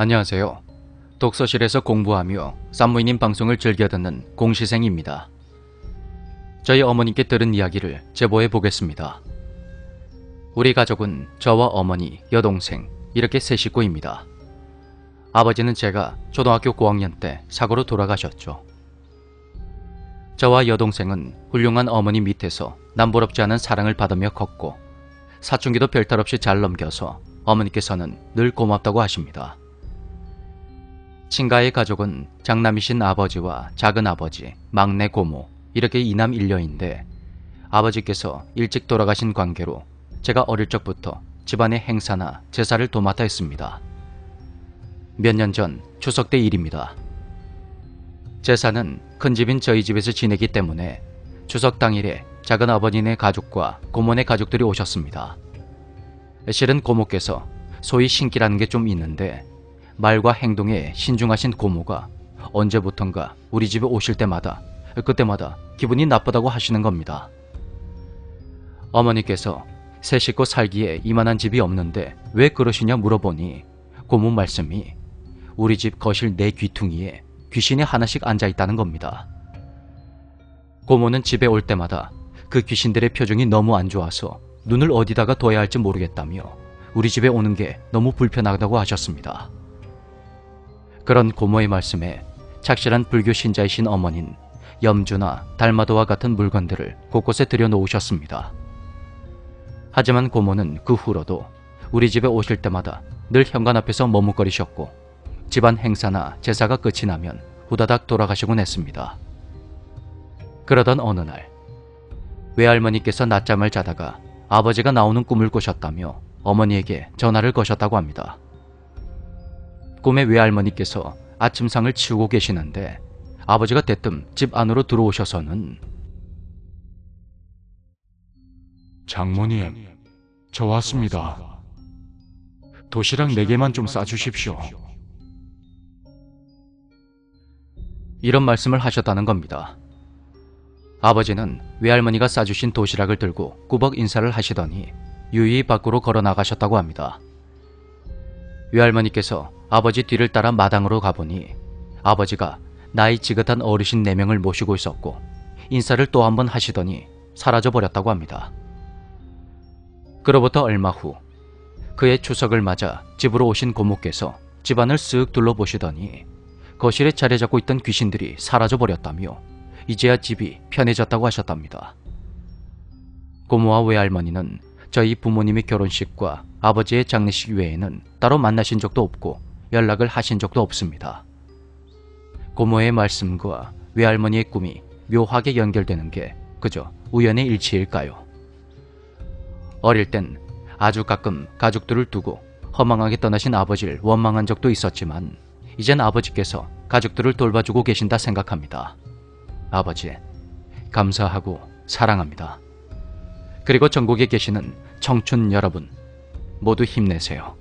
안녕하세요. 독서실에서 공부하며 산무이님 방송을 즐겨 듣는 공시생입니다. 저희 어머니께 들은 이야기를 제보해 보겠습니다. 우리 가족은 저와 어머니, 여동생 이렇게 세 식구입니다. 아버지는 제가 초등학교 고학년 때 사고로 돌아가셨죠. 저와 여동생은 훌륭한 어머니 밑에서 남부럽지 않은 사랑을 받으며 컸고 사춘기도 별탈 없이 잘 넘겨서 어머니께서는 늘 고맙다고 하십니다. 친가의 가족은 장남이신 아버지와 작은 아버지, 막내 고모 이렇게 이남 일녀인데 아버지께서 일찍 돌아가신 관계로 제가 어릴 적부터 집안의 행사나 제사를 도맡아 했습니다. 몇 년 전 추석 때 일입니다. 제사는 큰 집인 저희 집에서 지내기 때문에 추석 당일에 작은 아버지네 가족과 고모네 가족들이 오셨습니다. 실은 고모께서 소위 신기라는 게 좀 있는데 말과 행동에 신중하신 고모가 언제부턴가 우리 집에 오실 때마다 그때마다 기분이 나쁘다고 하시는 겁니다. 어머니께서 새 식구 살기에 이만한 집이 없는데 왜 그러시냐 물어보니 고모 말씀이 우리 집 거실 내 귀퉁이에 귀신이 하나씩 앉아 있다는 겁니다. 고모는 집에 올 때마다 그 귀신들의 표정이 너무 안 좋아서 눈을 어디다가 둬야 할지 모르겠다며 우리 집에 오는 게 너무 불편하다고 하셨습니다. 그런 고모의 말씀에 착실한 불교 신자이신 어머닌 염주나 달마도와 같은 물건들을 곳곳에 들여놓으셨습니다. 하지만 고모는 그 후로도 우리 집에 오실 때마다 늘 현관 앞에서 머뭇거리셨고 집안 행사나 제사가 끝이 나면 후다닥 돌아가시곤 했습니다. 그러던 어느 날 외할머니께서 낮잠을 자다가 아버지가 나오는 꿈을 꾸셨다며 어머니에게 전화를 거셨다고 합니다. 꿈에 외할머니께서 아침상을 치우고 계시는데 아버지가 대뜸 집 안으로 들어오셔서는 장모님, 저 왔습니다. 도시락 4개만 좀 싸주십시오. 이런 말씀을 하셨다는 겁니다. 아버지는 외할머니가 싸주신 도시락을 들고 꾸벅 인사를 하시더니 유유히 밖으로 걸어 나가셨다고 합니다. 외할머니께서 아버지 뒤를 따라 마당으로 가보니 아버지가 나이 지긋한 어르신 4명을 모시고 있었고 인사를 또 한 번 하시더니 사라져 버렸다고 합니다. 그로부터 얼마 후 그의 추석을 맞아 집으로 오신 고모께서 집안을 쓱 둘러보시더니 거실에 자리 잡고 있던 귀신들이 사라져 버렸다며 이제야 집이 편해졌다고 하셨답니다. 고모와 외할머니는 저희 부모님의 결혼식과 아버지의 장례식 외에는 따로 만나신 적도 없고 연락을 하신 적도 없습니다. 고모의 말씀과 외할머니의 꿈이 묘하게 연결되는 게 그저 우연의 일치일까요? 어릴 땐 아주 가끔 가족들을 두고 허망하게 떠나신 아버지를 원망한 적도 있었지만 이젠 아버지께서 가족들을 돌봐주고 계신다 생각합니다. 아버지, 감사하고 사랑합니다. 그리고 전국에 계시는 청춘 여러분, 모두 힘내세요.